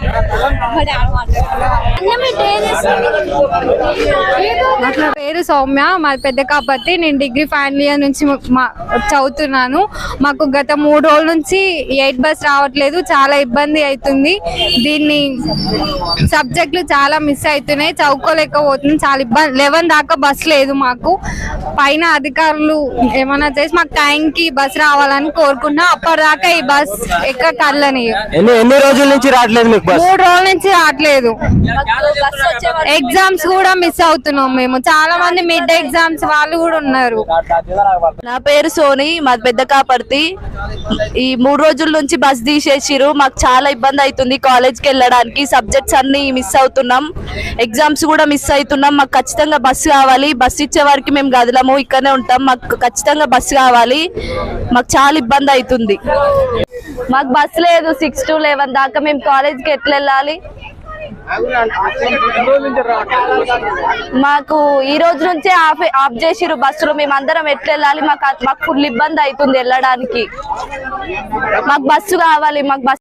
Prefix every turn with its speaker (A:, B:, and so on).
A: ¡Vamos! నా పేరు సౌమ్య మా పెద్ద కాపతి నేను డిగ్రీ ఫైనల్ ఇయర్ నుంచి మా- చదువుతున్నాను. మాకు గత మూడు రోజుల నుంచి ఎయిట్ బస్ రావట్లేదు. చాలా ఇబ్బంది అవుతుంది దీన్ని సబ్జెక్టులు చాలా మిస్ అవుతున్నాయి. చదువుకోలేకపోతుంది చాలా ఇబ్బంది. లెవెన్ దాకా బస్ లేదు మాకు. పైన అధికారులు ఏమైనా చేసి మాకు టైంకి బస్ రావాలని కోరుకున్నా. అప్పటిదాకా ఈ బస్ ఎక్క కళ్ళని
B: ఎన్ని రోజుల నుంచి రావట్లేదు
A: మూడు రోజుల నుంచి రావట్లేదు ఎగ్జామ్స్ కూడా మిస్ అవుతున్నాం మేము. చాలా మంది మిడ్ ఎగ్జామ్స్ వాళ్ళు కూడా ఉన్నారు.
C: నా పేరు సోని మాది పెద్ద కాపర్తి. ఈ మూడు రోజుల నుంచి బస్ తీసేసిరు మాకు చాలా ఇబ్బంది అవుతుంది కాలేజ్కి వెళ్ళడానికి. సబ్జెక్ట్స్ అన్ని మిస్ అవుతున్నాం. ఎగ్జామ్స్ కూడా మిస్ అవుతున్నాం. మాకు ఖచ్చితంగా బస్సు కావాలి. బస్సు ఇచ్చే వరకు మేము గదిలము ఇక్కడనే ఉంటాం. మాకు ఖచ్చితంగా బస్సు కావాలి. మాకు చాలా ఇబ్బంది అవుతుంది. మాకు బస్ లేదు సిక్స్ టు లెవెన్ దాకా మేము కాలేజ్కి ఎట్లా వెళ్ళాలి? మాకు ఈ రోజు నుంచే ఆఫ్ ఆఫ్ చేసిరు బస్సులు మేము అందరం ఎట్లా వెళ్ళాలి? మాకు మాకు ఫుల్ ఇబ్బంది అవుతుంది వెళ్ళడానికి. మాకు బస్సు కావాలి మాకు బస్సు